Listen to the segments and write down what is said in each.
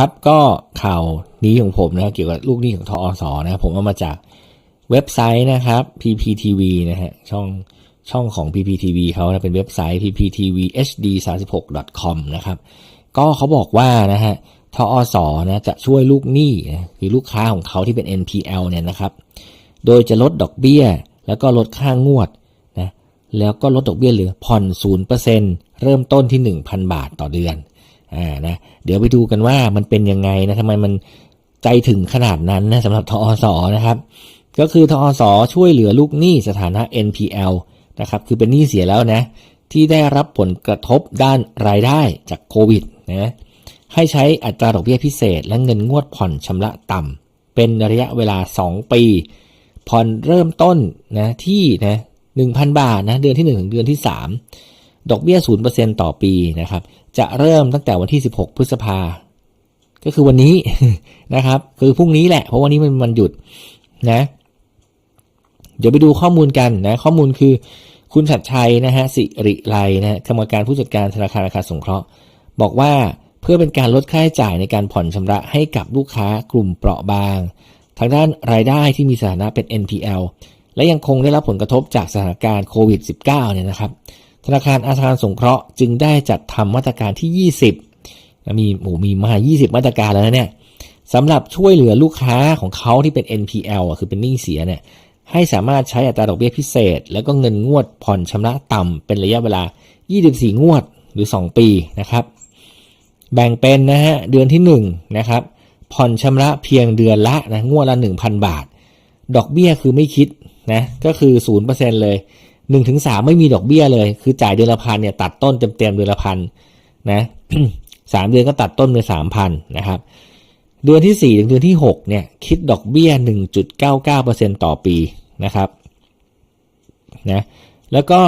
ครับก็ข่าวนี้ของผมนะครับเกี่ยวกับลูกหนี้ของทอสอนะครับผมเอามาจากเว็บไซต์นะครับ PPTV นะฮะช่องช่องของ PPTV เขานะเป็นเว็บไซต์ pptvhd36.com นะครับก็เขาบอกว่านะฮะทอสอนะจะช่วยลูกหนี้นะคือลูกค้าของเขาที่เป็น NPL เนี่ยนะครับ โดยจะลดดอกเบี้ย แล้วก็ลดค่างวดนะแล้วก็ลดดอกเบี้ยเหลือผ่อน0%เริ่มต้นที่ 1,000 บาทต่อเดือน อ่านะเดี๋ยวไปดูกันว่ามันเป็นยังไงนะทำไมมันใจถึงขนาดนั้นนะสำหรับทอสอนะครับ ก็คือทอสอช่วยเหลือลูกหนี้สถานะ NPL นะครับคือเป็นหนี้เสียแล้วนะที่ได้รับผลกระทบด้านรายได้จากโควิดนะให้ใช้อัตราดอกเบี้ยพิเศษและเงินงวดผ่อนชำระต่ำเป็นระยะเวลา 2 ปี ผ่อนเริ่มต้นนะที่นะ1,000 บาทนะเดือนที่ 1 ถึงเดือนที่ 3 ดอกเบี้ย 0%ต่อปีนะครับ จะเริ่มตั้งแต่วันที่ 16 พฤษภา ก็คือวันนี้นะครับ คือพรุ่งนี้แหละ เพราะวันนี้มันมันหยุดนะ เดี๋ยวไปดูข้อมูลกันนะ ข้อมูลคือคุณชัดชัยนะฮะสิริไลนะกรรมการผู้จัดการธนาคารอาคารสงเคราะห์ บอกว่าเพื่อเป็นการลดค่าใช้จ่ายในการผ่อนชำระให้กับลูกค้ากลุ่มเปราะบาง ทางด้านรายได้ที่มีสถานะเป็น NPL และยังคงได้รับผลกระทบจากสถานการณ์โควิด -19 เนี่ยนะครับ ธนาคารอาคารสงเคราะห์จึงได้จัดทำมาตรการที่ 20 มีหมูมีมา 20 มาตรการแล้วนะเนี่ยสำหรับช่วยเหลือลูกค้าของเขาที่เป็น NPL อะคือเป็นหนี้เสียเนี่ยให้สามารถใช้อัตราดอกเบี้ยพิเศษ แล้วก็เงินงวดผ่อนชำระต่ำเป็นระยะเวลา 24 งวดหรือ 2 ปีนะครับ แบ่งเป็นนะฮะเดือนที่1นะครับผ่อนชำระเพียงเดือนละนะงวดละ 1,000 บาท ดอกเบี้ยคือไม่คิดนะก็คือ 0%เลย 1ถึง3ไม่มีดอกเบี้ยเลย คือจ่ายเดือนละพันเนี่ยตัดต้นเต็มๆเดือนละพันนะสามเดือนก็ตัดต้นเป็นสามพันนะครับ เดือนที่4ถึงเดือนที่6เนี่ยคิดดอกเบี้ย1.99%ต่อปีนะครับนะแล้วก็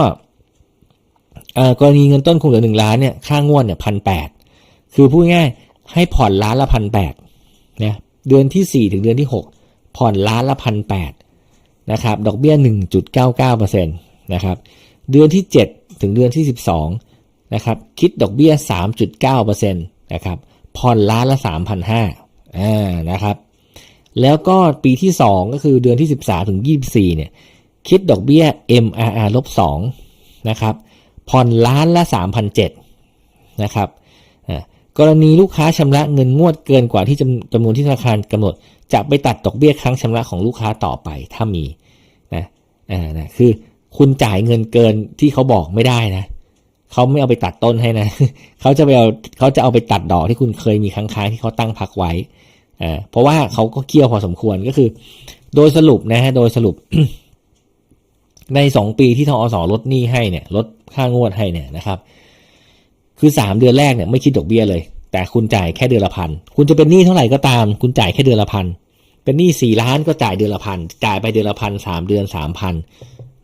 กรณีเงินต้นคงเหลือ1ล้านเนี่ยค่างวดเนี่ยพันแปดคือพูดง่ายให้ผ่อนล้านละพันแปดนะเดือนที่4ถึงเดือนที่6ผ่อนล้านละพันแปดนะครับดอกเบี้ย1.99%นะครับ เดือนที่ 7 ถึงเดือนที่ 12นะครับ คิดดอกเบี้ย 3.9%นะครับ ผ่อนล้านละ 3,500อ่านะครับ แล้วก็ปีที่ 2 ก็คือเดือนที่ 13 ถึง 24 เนี่ย คิดดอกเบี้ย MRR ลบ2นะครับ ผ่อนล้านละ3,007นะครับกรณีลูกค้าชำระเงินงวดเกินกว่าที่จำจำนวนที่ธนาคารกำหนด จะไปตัดดอกเบี้ยครั้งชำระของลูกค้าต่อไปถ้ามีนะอ่านะคือ คุณจ่ายเงินเกินที่เขาบอกไม่ได้นะเขาไม่เอาไปตัดต้นให้นะเขาจะไปเอาเขาจะเอาไปตัดดอกที่คุณเคยมีค้างๆที่เขาตั้งพักไว้อ่าเพราะว่าเขาก็เคี่ยวพอสมควรก็คือ โดยสรุปนะฮะโดยสรุป ในสองปีที่ทอสลดหนี้ให้เนี่ยลดค่างวดให้เนี่ยนะครับ คือสามเดือนแรกเนี่ยไม่คิดดอกเบี้ยเลย แต่คุณจ่ายแค่เดือนละพันคุณจะเป็นหนี้เท่าไหร่ก็ตาม คุณจ่ายแค่เดือนละพันเป็นหนี้สี่ล้านก็จ่ายเดือนละพันจ่ายไปเดือนละพันสามเดือนสามพัน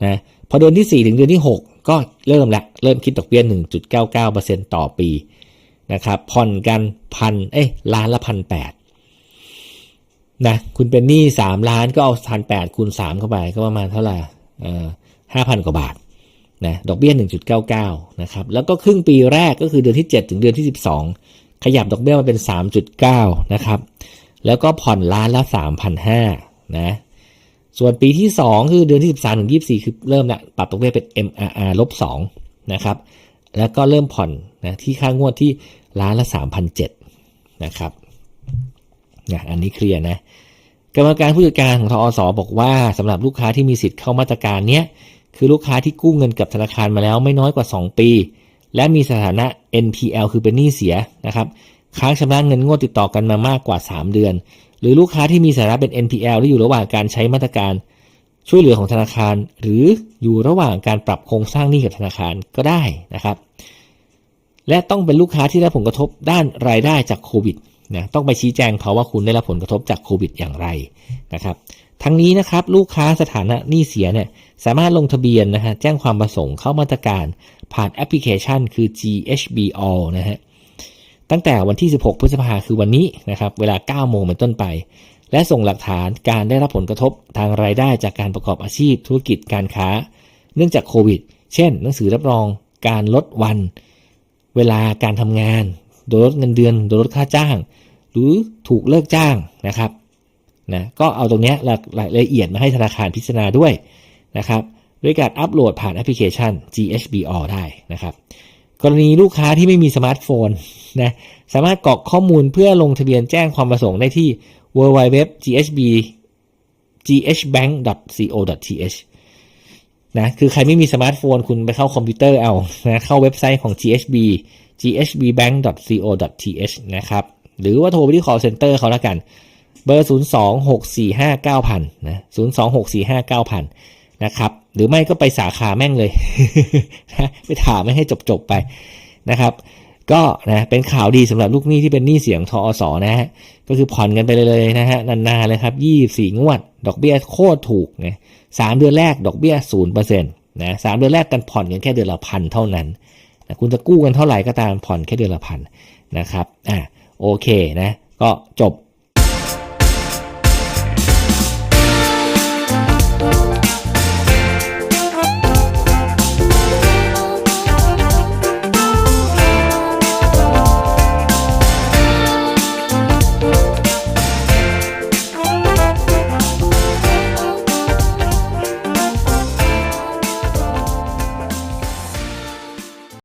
นะ พอเดือนที่สี่ถึงเดือนที่หกก็เริ่มละเริ่มคิดดอกเบี้ยหนึ่งจุดเก้าเก้าเปอร์เซ็นต่อปีนะครับผ่อนกันพันเอ้ยล้านละพันแปดนะคุณเป็นหนี้สามล้านก็เอาพันแปดคูณสามเข้าไปก็ประมาณเท่าไหร่เอ่อห้าพันกว่าบาทนะดอกเบี้ยหนึ่งจุดเก้าเก้านะครับแล้วก็ครึ่งปีแรกก็คือเดือนที่เจ็ดถึงเดือนที่สิบสองขยับดอกเบี้ยมาเป็นสามจุดเก้านะครับแล้วก็ผ่อนล้านละสามพันห้านะ ส่วนปีที่สองคือเดือนที่สิบสามถึงยี่สี่คือเริ่มละปรับดอกเบี้ยเป็น MRR ลบสองนะครับ แล้วก็เริ่มผ่อนนะที่ค่างวดที่ล้านละสามพันเจ็ดนะครับนะอันนี้เคลียร์นะกรรมการผู้จัดการของทอสอบอกว่าสำหรับลูกค้าที่มีสิทธิ์เข้ามาตรการเนี้ยคือลูกค้าที่กู้เงินกับธนาคารมาแล้วไม่น้อยกว่า 2 ปี และมีสถานะ NPL คือเป็นหนี้เสียนะครับ ค้างชำระเงินงวดติดต่อกันมามากกว่า 3 เดือน หรือลูกค้าที่มีสถานะเป็น NPL ที่อยู่ระหว่างการใช้มาตรการ ช่วยเหลือของธนาคาร หรืออยู่ระหว่างการปรับโครงสร้างหนี้กับธนาคารก็ได้นะครับ และต้องเป็นลูกค้าที่ได้ผลกระทบด้านรายได้จากโควิดนะต้องไปชี้แจงเขาว่าคุณได้รับผลกระทบจากโควิดอย่างไรนะครับ ทั้งนี้นะครับลูกค้าสถานะหนี้เสียเนี่ยสามารถลงทะเบียนนะฮะแจ้งความประสงค์เข้ามาตรการผ่านแอปพลิเคชันคือ GHB All นะฮะ ตั้งแต่วันที่ 16 พฤษภาคือวันนี้นะครับเวลา 9 โมงเป็นต้นไป และส่งหลักฐานการได้รับผลกระทบทางรายได้จากการประกอบอาชีพ ธุรกิจการค้า เนื่องจากโควิด เช่น หนังสือรับรอง การลดวัน เวลาการทำงาน โดยลดเงินเดือน โดยลดค่าจ้าง หรือถูกเลิกจ้างนะครับนะก็เอาตรงนี้รายละเอียดมาให้ธนาคารพิจารณาด้วยนะครับด้วยการอัปโหลดผ่านแอปพลิเคชัน GHBR ได้นะครับ กรณีลูกค้าที่ไม่มีสมาร์ทโฟนนะสามารถกรอกข้อมูลเพื่อลงทะเบียนแจ้งความประสงค์ได้ที่ www ghb ghbank.co.th นะคือใครไม่มีสมาร์ทโฟนคุณไปเข้าคอมพิวเตอร์เอานะเข้าเว็บไซต์ของ GHB ghbbank.co.th นะครับ หรือว่าโทรไปที่ call center เขาแล้วกัน เบอร์ 026459000 นะ 026459000 นะครับ หรือไม่ก็ไปสาขาแม่งเลยไปถามไม่ให้จบๆไปนะครับ ก็นะเป็นข่าวดีสำหรับลูกหนี้ที่เป็นหนี้เสียงทอสอนะฮะก็คือผ่อนกันไปเลยนะฮะนานๆเลยครับยี่สี่งวด ดอกเบี้ยโคตรถูกนะสามเดือนแรกดอกเบี้ยศูนย์เปอร์เซ็นต์นะสามเดือนแรกกันผ่อนกันแค่เดือนละพันเท่านั้นนะคุณจะกู้กันเท่าไหร่ก็ตามผ่อนแค่เดือนละพันนะครับอะโอเคนะ ก็จบ